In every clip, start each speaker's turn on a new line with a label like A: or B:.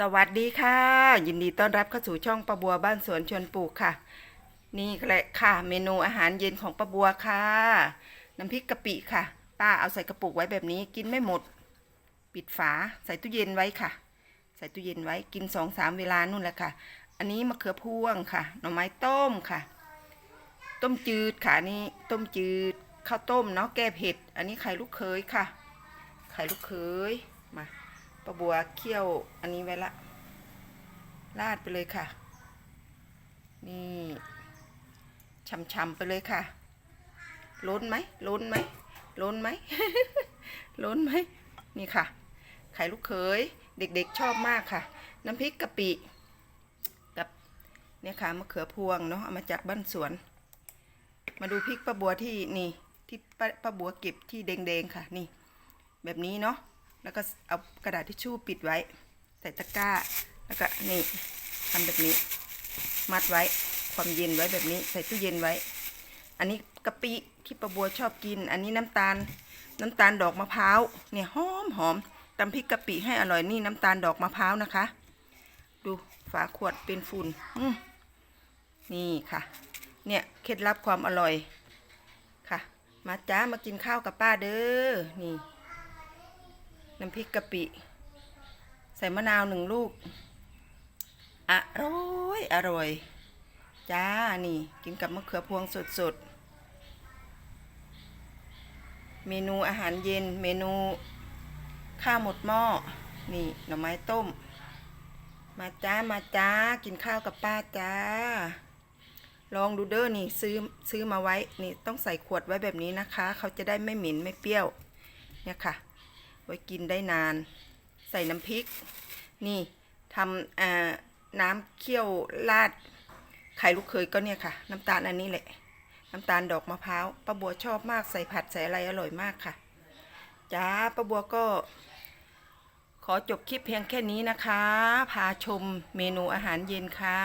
A: สวัสดีค่ะ ยินดีต้อนรับเข้าสู่ช่องป้าบัวบ้านสวนชวนปลูกค่ะ นี่แหละค่ะ เมนูอาหารเย็นของป้าบัวค่ะ น้ำพริกกะปิค่ะ ป้าเอาใส่กระปุกไว้แบบนี้กินไม่หมด ปิดฝาใส่ตู้เย็นไว้ค่ะ ใส่ตู้เย็นไว้กินสองสามเวลานู่นแหละค่ะ อันนี้มะเขือพวงค่ะ หน่อไม้ต้มค่ะ ต้มจืดค่ะนี่ต้มจืดข้าวต้มเนาะแก้เผ็ด อันนี้ไข่ลูกเขยค่ะ ไข่ลูกเขยมา ป้าบัวเคี่ยวอันนี้ไว้ละราดไปเลยค่ะ นี่ช่ำๆไปเลยค่ะ ล้นไหมล้นไหมล้นไหมล้นไหมนี่ค่ะ ไข่ลูกเขยเด็กๆชอบมากค่ะ น้ำพริกกะปิกับเนี่ยค่ะมะเขือพวงเนาะเอามาจากบ้านสวน มาดูพริกป้าบัวที่นี่ที่ป้าป้าบัวเก็บที่แดงๆค่ะ นี่ แบบนี้เนาะ แล้วก็เอากระดาษทิชชู่ปิดไว้ ใส่ตะกร้า แล้วก็นี่ทำแบบนี้ มัดไว้ ความเย็นไว้แบบนี้ ใส่ตู้เย็นไว้ อันนี้กะปิที่ป้าบัวชอบกิน อันนี้น้ำตาล น้ำตาลดอกมะพร้าว เนี่ยหอมหอมตำพริกกะปิให้อร่อยนี่น้ำตาลดอกมะพร้าวนะคะ ดูฝาขวดเป็นฝุ่นนี่ค่ะ เนี่ยเคล็ดลับความอร่อยค่ะ มาจ้ามากินข้าวกับป้าเด้อนี่ น้ำพริกกะปิ ใส่มะนาวหนึ่งลูก อร่อย อร่อย จ้า นี่ กินกับมะเขือพวงสดๆ เมนูอาหารเย็น เมนู ข้าวหมดหม้อ นี่ หน่อไม้ต้ม มาจ้า มาจ้า กินข้าวกับป้าจ้า ลองดูเด้อนี่ ซื้อ ซื้อมาไว้ นี่ ต้องใส่ขวดไว้แบบนี้นะคะ เขาจะได้ไม่หม็นไม่เปรี้ยว เนี่ยค่ะ ไว้กินได้นาน ใส่น้ำพริก นี่ทำน้ำเคี่ยวราดไข่ลูกเคยก็เนี่ยค่ะ น้ำตาลอันนี้แหละ น้ำตาลดอกมะพร้าวป้าบัวชอบมากใส่ผัดใส่อะไรอร่อยมากค่ะจ้าป้าบัวก็ ขอจบคลิปเพียงแค่นี้นะคะ พาชมเมนูอาหารเย็นค่ะ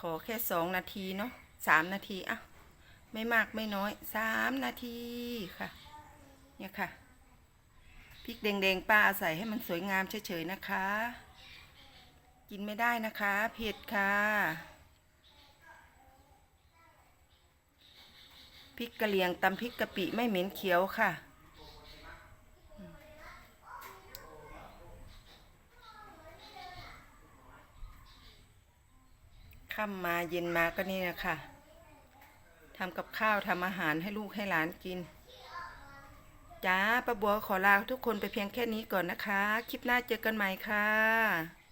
A: ขอแค่สองนาทีเนาะ สามนาทีอะไม่มากไม่น้อยสามนาทีค่ะ เนี่ยค่ะพริกแดงๆป้าใส่ให้มันสวยงามเฉยๆนะคะ กินไม่ได้นะคะเผ็ดค่ะพริกกะเหรี่ยงตำพริกกะปิไม่เหม็นเขียวค่ะค่ำมาเย็นมาก็นี่นะคะ ทำกับข้าวทำอาหารให้ลูกให้หลานกิน จ้าป้าบัวขอลาทุกคนไปเพียงแค่นี้ก่อนนะคะ คลิปหน้าเจอกันใหม่ค่ะ